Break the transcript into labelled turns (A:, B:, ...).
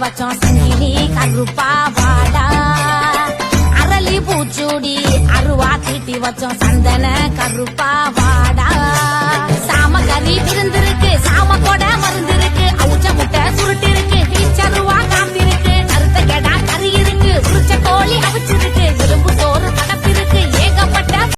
A: வச்சோம் சங்கிலி கருப்பா வாடா அரளி பூச்சூடி அருவா தீட்டி வச்சோம் சந்தன கருப்பா வாடா சாம கறி